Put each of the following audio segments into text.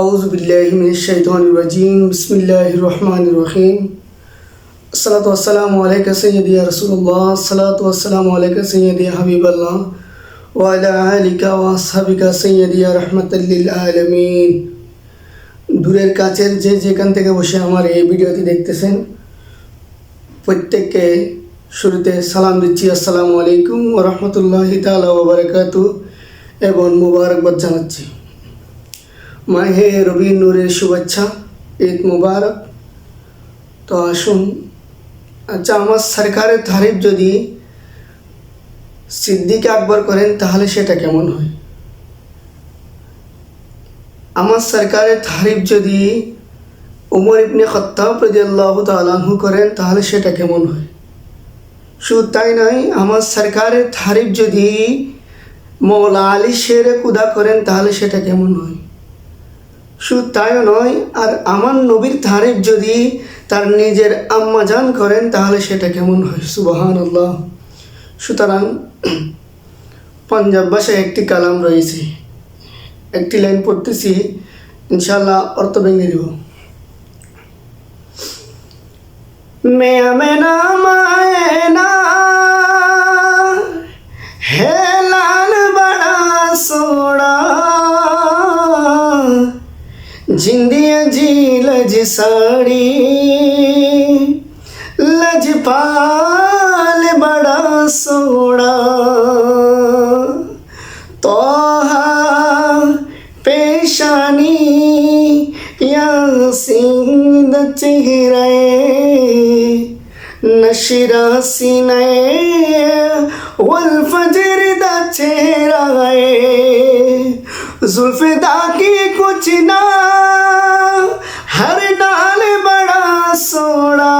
আউজ বিল্লাহিমিনাজিম বিসমিল্লাহ রহমান রহিম সালাত আসসালামু আলাইকা সৈয়দিয়া রসুল্লাহ সালাত আসসালামু আলাইকা সৈয়দিয়া হাবিবাল্লাহ ওয়ালা আলিকা ওয়াসাবিকা সৈয়দিয়া রহমতুল্লিল আলমিন দূরের কাছের যে যেখান থেকে বসে আমার এই ভিডিওটি দেখতেছেন, প্রত্যেককে শুরুতে সালাম দিচ্ছি। আসসালামু আলাইকুম রহমতুল্লাহ তালা ওবরাকাতু এবং মুবারকবাদ জানাচ্ছি। মাহে রবি নূরের শুভেচ্ছা, ঈদ মুবারক। তো আসুন আচ্ছা আমার সরকারের তারিফ যদি সিদ্দিক আকবর করেন, তাহলে সেটা কেমন হয়? আমার সরকারের তারিফ যদি উমর ইবনে খত্তাব রাদিয়াল্লাহু তাআলাহু করেন, তাহলে সেটা কেমন হয়? শুধু তাই নয়, আমার সরকারের তারিফ যদি মৌলা আলী শেরে কুদা করেন, তাহলে সেটা কেমন হয়? শুধু তাইও নয়, আর আমার নবীর তারিফ যদি তার নিজের আম্মা আম্মাজান করেন, তাহলে সেটা কেমন হয়? সুবাহান আল্লাহ সুতরাং পাঞ্জাব ভাষায় একটি কালাম রয়েছে। একটি লাইন পড়তেছি ইনশাল্লাহ অর্থ ভেঙে দেব। মেয়া মেনা जिंदिया जी लज साड़ी लजपाल बड़ा सोड़ा तोहा पेशानी यासीन चेहरे नशरा सीने वल फजर दा चेहरा जुल्फदा की कुछ ना हर डाल बड़ा सोड़ा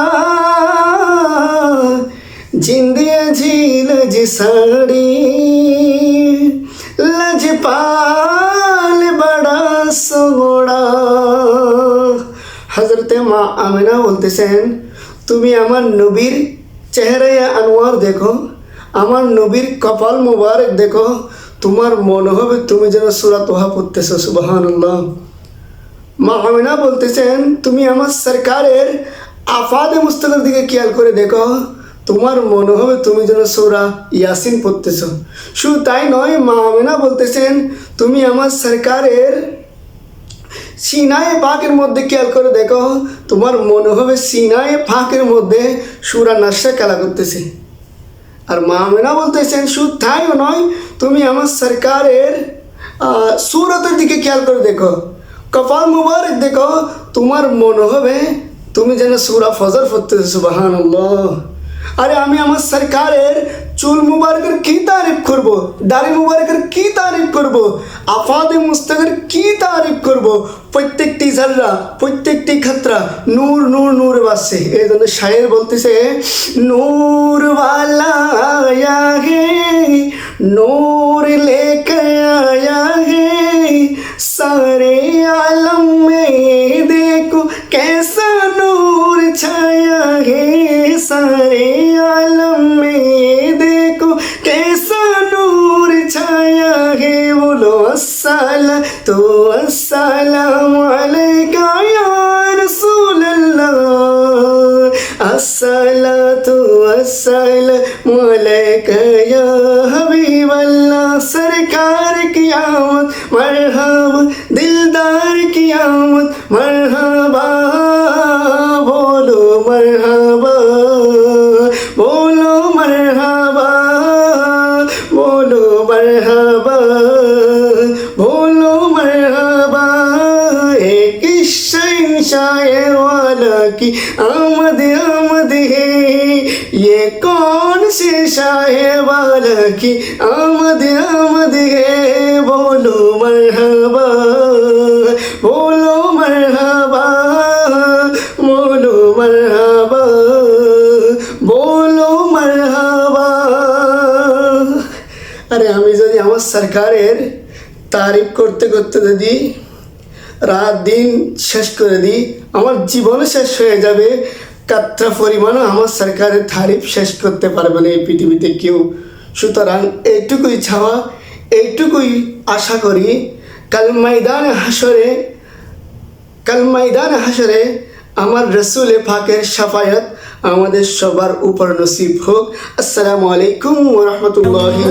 जिंदिया झील जिसाड़ी लजपाल बड़ा सोड़ा হজরতে মা আমিনা বলতেছেন তুমি আমার নবীর চেহারায় আনোয়ার দেখো আমার নবীর কপাল মুবারক দেখো তোমার মনে হবে তুমি যেন সুরা তোহা পড়তেছো সুবাহান মা আমিনা বলতেছেন, তুমি আমার সরকারের আফাদে মুস্তকের দিকে খেয়াল করে দেখো। তোমার মনে হবে তুমি যেন সৌরা ইয়াসিন পড়তেছ। শুধু তাই নয়, মা আমিনা বলতেছেন, তুমি আমার সরকারের সিনায় ফাঁকের মধ্যে খেয়াল করে দেখো। তোমার মনে হবে সিনায় ফাঁকের মধ্যে সুরা নাশা খেলা করতেছে। আর মা আমিনা বলতেছেন শুধু তাইও নয় তুমি আমার সরকারের সুরতের দিকে খেয়াল করে দেখো। কপাল মুবারক দেখো, তোমার মনে হবে তুমি যেন সুরা ফজর ফতেছো সুবাহান আরে আমি আমার সরকারের চুল মুবারকের কি তারিফ করব? দাড়ি মুবারকের কি তারিফ করব? আফাদে মুস্তাকের কি তারিফ করব? প্রত্যেকটি ঝাল্লা প্রত্যেকটি খাতরা নূর নূর নূর বাসে এই জন্য শায়ের বলতেছে, নূরওয়ালা হে नूर लेकर आया है। सारे आलम में देखो कैसा नूर छाया है। सारे आलम में देखो कैसा नूर छाया है। बोलो असल तो अस्सलाम अलैका या रसूल अल्लाह अस्सलातु वस्सलामु अलैका या मरहम दिलदार की आमद मर चाय वाला की आमद आमद है ये कौन से चाय वाला की आमद आमद है बोलो मरहबा बोलो मरहबा बोलो मरहबा बोलो मरहबा अरे हमें जो हमारे सरकार तारीफ करते करते दीदी রাত দিন শেষ করে দিই। আমার জীবনও শেষ হয়ে যাবে। কাত্রা পরিমাণও আমার সরকারের তারিফ শেষ করতে পারবে না এই পৃথিবীতে কেউ। সুতরাং এইটুকুই ছাওয়া এইটুকুই আশা করি। কাল ময়দান হাসরে কাল ময়দান হাসরে আমার রসুলে ফাঁকের সাফায়াত আমাদের সবার উপর নসিব হোক। আসসালামু আলাইকুম ওরহমতুল্লাহি